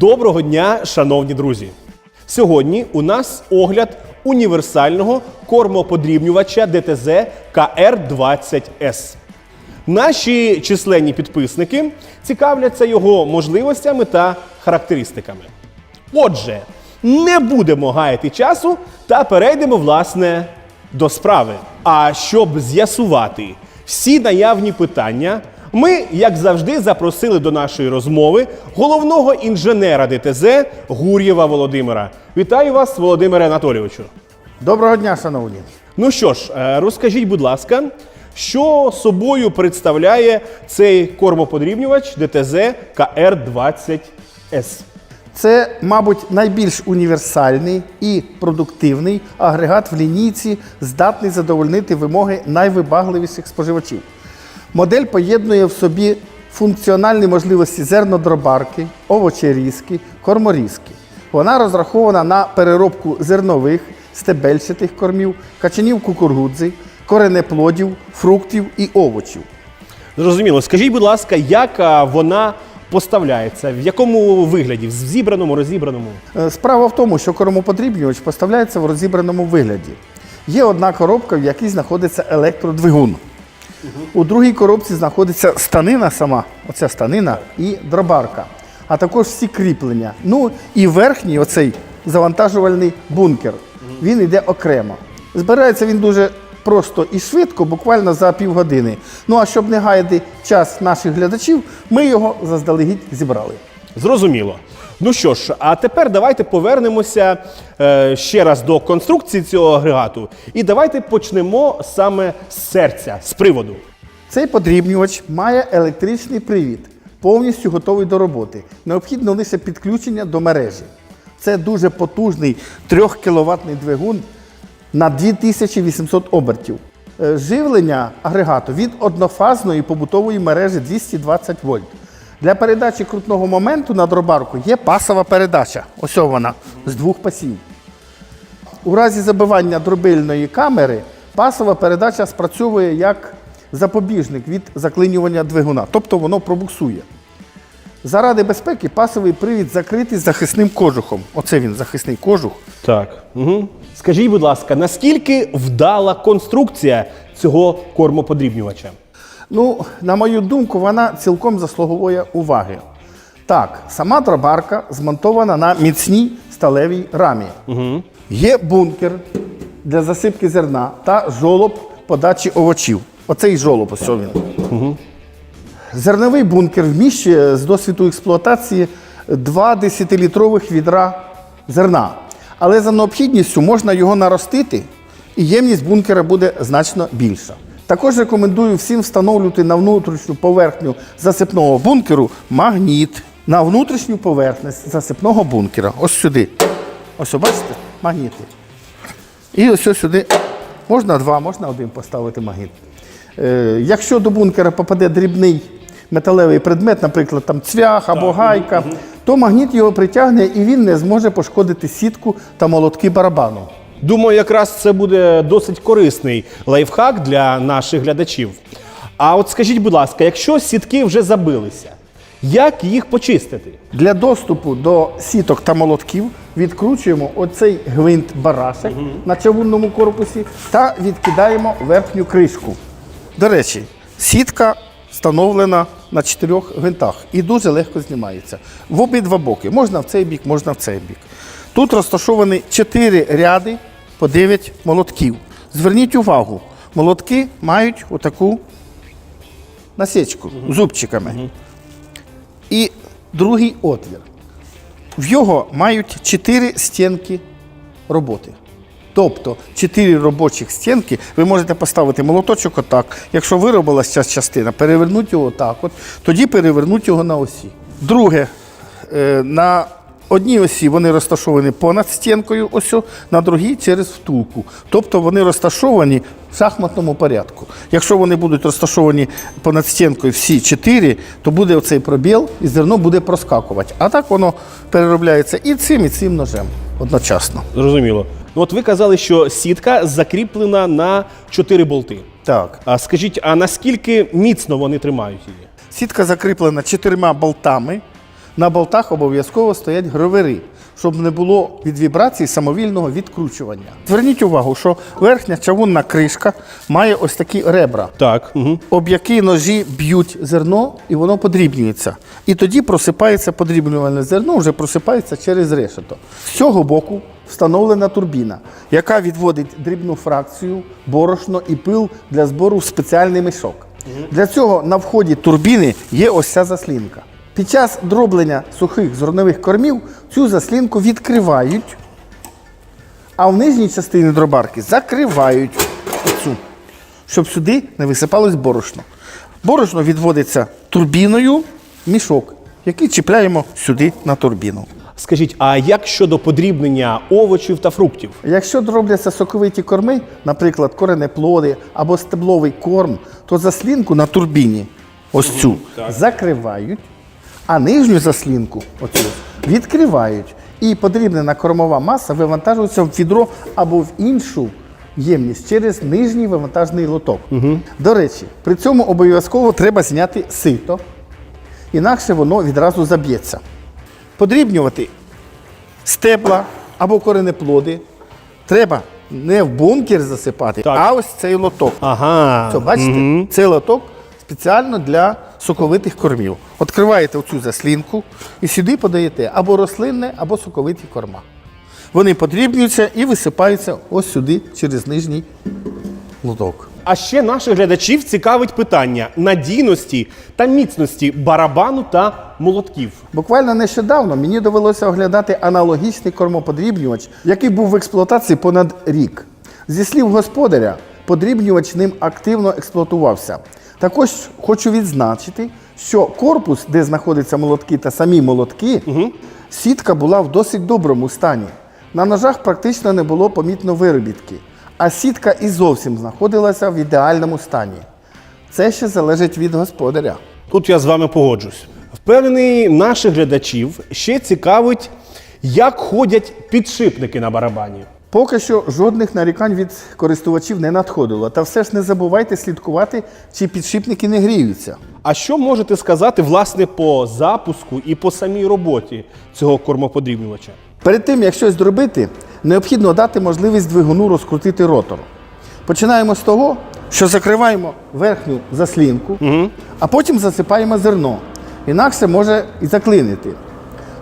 Доброго дня, шановні друзі! Сьогодні у нас огляд універсального кормоподрібнювача ДТЗ КР20С. Наші численні підписники цікавляться його можливостями та характеристиками. Отже, не будемо гаяти часу та перейдемо, власне, до справи. А щоб з'ясувати всі наявні питання, ми, як завжди, запросили до нашої розмови головного інженера ДТЗ Гур'єва Володимира. Вітаю вас, Володимире Анатолійовичу. Доброго дня, шановні. Ну що ж, е, розкажіть, будь ласка, що собою представляє цей кормоподрібнювач ДТЗ КР20С? Це, мабуть, найбільш універсальний і продуктивний агрегат в лінійці, здатний задовольнити вимоги найвибагливіших споживачів. Модель поєднує в собі функціональні можливості зернодробарки, овочерізки, корморізки. Вона розрахована на переробку зернових, стебельчатих кормів, качанів кукурудзи, коренеплодів, фруктів і овочів. Зрозуміло. Скажіть, будь ласка, як вона поставляється? В якому вигляді? В зібраному, розібраному? Е, Справа в тому, що кормоподрібнювач поставляється в розібраному вигляді. Є одна коробка, в якій знаходиться електродвигун. У другій коробці знаходиться станина сама, оця станина і дробарка, а також всі кріплення. Ну і верхній оцей завантажувальний бункер. Він йде окремо. Збирається він дуже просто і швидко, буквально за півгодини. Ну а щоб не гаяти час наших глядачів, ми його заздалегідь зібрали. Зрозуміло. Ну що ж, а тепер давайте повернемося е, ще раз до конструкції цього агрегату. І давайте почнемо саме з серця, з приводу. Цей подрібнювач має електричний привід, повністю готовий до роботи. Необхідно лише підключення до мережі. Це дуже потужний 3 кВт двигун на 2800 обертів. Е, Живлення агрегату від однофазної побутової мережі 220 вольт. Для передачі крутного моменту на дробарку є пасова передача. Ось вона з двох пасів. У разі забивання дробильної камери пасова передача спрацьовує як запобіжник від заклинювання двигуна, тобто воно пробуксує. Заради безпеки пасовий привід закритий захисним кожухом. Оце він захисний кожух. Так. Угу. Скажіть, будь ласка, наскільки вдала конструкція цього кормоподрібнювача? Ну, на мою думку, вона цілком заслуговує уваги. Так, сама дробарка змонтована на міцній сталевій рамі. Угу. Є бункер для засипки зерна та жолоб подачі овочів. Оцей жолоб, ось він. Зерновий бункер вміщує з досвіду експлуатації два 10-літрових відра зерна. Але за необхідністю можна його наростити, і ємність бункера буде значно більша. Також рекомендую всім встановлювати на внутрішню поверхню засипного бункеру магніт. На внутрішню поверхність засипного бункера. Ось сюди. Ось, бачите, магніти. І ось ось сюди можна два, можна один поставити магніт. Е, якщо до бункера попаде дрібний металевий предмет, наприклад, там цвях або гайка, то магніт його притягне і він не зможе пошкодити сітку та молотки барабану. Думаю, якраз це буде досить корисний лайфхак для наших глядачів. А от скажіть, будь ласка, якщо сітки вже забилися, як їх почистити? Для доступу до сіток та молотків відкручуємо оцей гвинт барашек на чавунному корпусі та відкидаємо верхню кришку. До речі, сітка встановлена на чотирьох гвинтах і дуже легко знімається. В обидва боки. Можна в цей бік, можна в цей бік. Тут розташовані чотири ряди по 9 молотків. Зверніть увагу, молотки мають отаку насічку зубчиками. І другий отвір. В його мають чотири стінки роботи. Тобто чотири робочих стінки ви можете поставити молоточок отак. Якщо виробилася ця частина, перевернути його отак, от, тоді перевернути його на осі. Друге, е, на одній осі вони розташовані понад стінкою, ось, на другій через втулку. Тобто вони розташовані в шахматному порядку. Якщо вони будуть розташовані понад стінкою всі чотири, то буде оцей пробіл і зерно буде проскакувати. А так воно переробляється і цим, і цим ножем одночасно. Зрозуміло. Ну, от ви казали, що сітка закріплена на 4 болти. Так. А скажіть, а наскільки міцно вони тримають її? Сітка закріплена чотирма болтами На болтах обов'язково стоять гровери, щоб не було від вібрацій самовільного відкручування. Зверніть увагу, що верхня чавунна кришка має ось такі ребра, Так. Угу. об які ножі б'ють зерно, і воно подрібнюється. І тоді просипається подрібнювальне зерно, вже просипається через решето. З цього боку встановлена турбіна, яка відводить дрібну фракцію, борошно і пил для збору в спеціальний мішок. Для цього на вході турбіни є ось ця заслінка. Під час дроблення сухих зернових кормів цю заслінку відкривають, а в нижній частині дробарки закривають оцю, щоб сюди не висипалось борошно. Борошно відводиться турбіною мішок, який чіпляємо сюди на турбіну. Скажіть, а як щодо подрібнення овочів та фруктів? Якщо дробляться соковиті корми, наприклад, коренеплоди або стебловий корм, то заслінку на турбіні ось цю закривають, а нижню заслінку оцю відкривають. І подрібнена кормова маса вивантажується в відро або в іншу ємність через нижній вивантажний лоток. До речі, при цьому обов'язково треба зняти сито, інакше воно відразу заб'ється. Подрібнювати стебла або коренеплоди треба не в бункер засипати, Так. а ось цей лоток. Ага. Це, бачите, цей лоток спеціально для соковитих кормів. Відкриваєте оцю заслінку і сюди подаєте або рослинне, або соковиті корма. Вони подрібнюються і висипаються ось сюди через нижній лоток. А ще наших глядачів цікавить питання надійності та міцності барабану та молотків. Буквально нещодавно мені довелося оглядати аналогічний кормоподрібнювач, який був в експлуатації понад рік. Зі слів господаря, подрібнювач ним активно експлуатувався. Також хочу відзначити, що корпус, де знаходяться молотки та самі молотки, сітка була в досить доброму стані. На ножах практично не було помітно виробітки, а сітка і зовсім знаходилася в ідеальному стані. Це ще залежить від господаря. Тут я з вами погоджусь. Впевнений, наших глядачів ще цікавить, як ходять підшипники на барабані. Поки що жодних нарікань від користувачів не надходило. Та все ж не забувайте слідкувати, чи підшипники не гріються. А що можете сказати власне по запуску і по самій роботі цього кормоподрібнювача? Перед тим, як щось зробити, необхідно дати можливість двигуну розкрутити ротор. Починаємо з того, що закриваємо верхню заслінку, а потім засипаємо зерно. Інакше може і заклинити.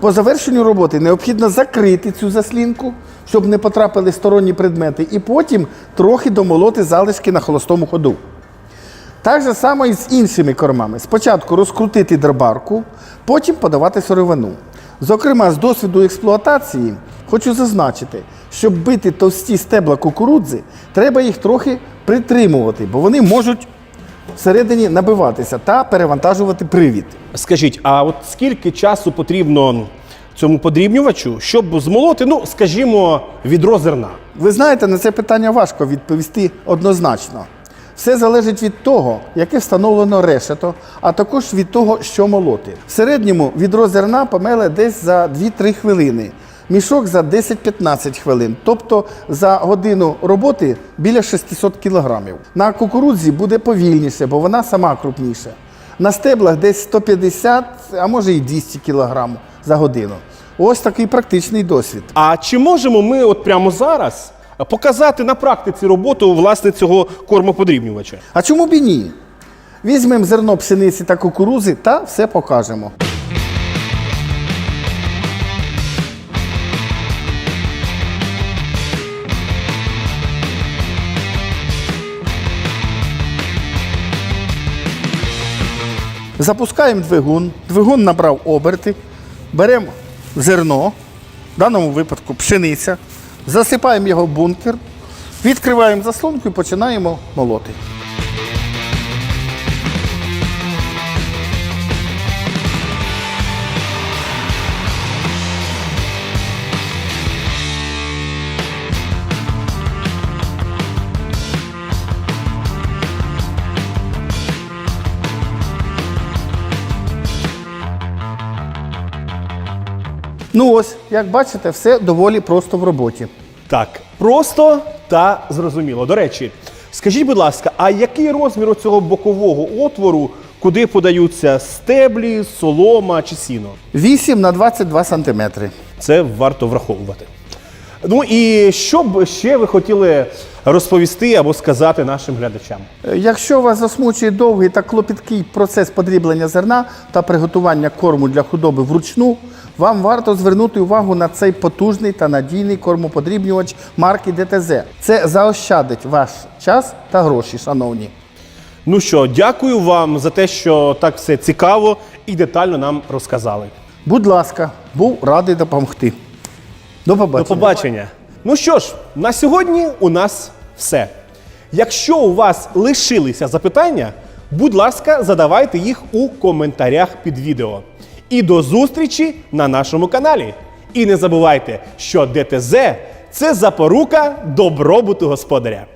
По завершенню роботи необхідно закрити цю заслінку, щоб не потрапили сторонні предмети, і потім трохи домолоти залишки на холостому ходу. Так же само і з іншими кормами. Спочатку розкрутити дробарку, потім подавати сировину. Зокрема, з досвіду експлуатації хочу зазначити, щоб бити товсті стебла кукурудзи, треба їх трохи притримувати, бо вони можуть всередині набиватися та перевантажувати привід. Скажіть, а от скільки часу потрібно цьому подрібнювачу, щоб змолоти, ну скажімо, відро зерна? Ви знаєте, на це питання важко відповісти однозначно. Все залежить від того, яке встановлено решето, а також від того, що молоти. В середньому відро зерна помеле десь за 2-3 хвилини, мішок за 10-15 хвилин, тобто за годину роботи біля 600 кілограмів. На кукурудзі буде повільніше, бо вона сама крупніша. На стеблах десь 150, а може і 200 кілограм за годину. Ось такий практичний досвід. А чи можемо ми от прямо зараз показати на практиці роботу власне цього кормоподрібнювача? А чому б і ні? Візьмемо зерно пшениці та кукурузи та все покажемо. Запускаємо двигун. Двигун набрав оберти. Беремо зерно, в даному випадку пшениця, засипаємо його в бункер, відкриваємо заслонку і починаємо молоти. Ну ось, як бачите, все доволі просто в роботі. Так, просто та зрозуміло. До речі, скажіть, будь ласка, а який розмір цього бокового отвору куди подаються стеблі, солома чи сіно. 8 на 22 сантиметри. Це варто враховувати. Ну і що б ще ви хотіли розповісти або сказати нашим глядачам? Е, Якщо вас засмучує довгий та клопіткий процес подріблення зерна та приготування корму для худоби вручну, вам варто звернути увагу на цей потужний та надійний кормоподрібнювач марки ДТЗ. Це заощадить ваш час та гроші, шановні. Ну що, дякую вам за те, що так все цікаво і детально нам розказали. Будь ласка, був радий допомогти. До побачення. До побачення. Ну що ж, на сьогодні у нас все. Якщо у вас лишилися запитання, будь ласка, задавайте їх у коментарях під відео. І до зустрічі на нашому каналі. І не забувайте, що ДТЗ це запорука добробуту господаря.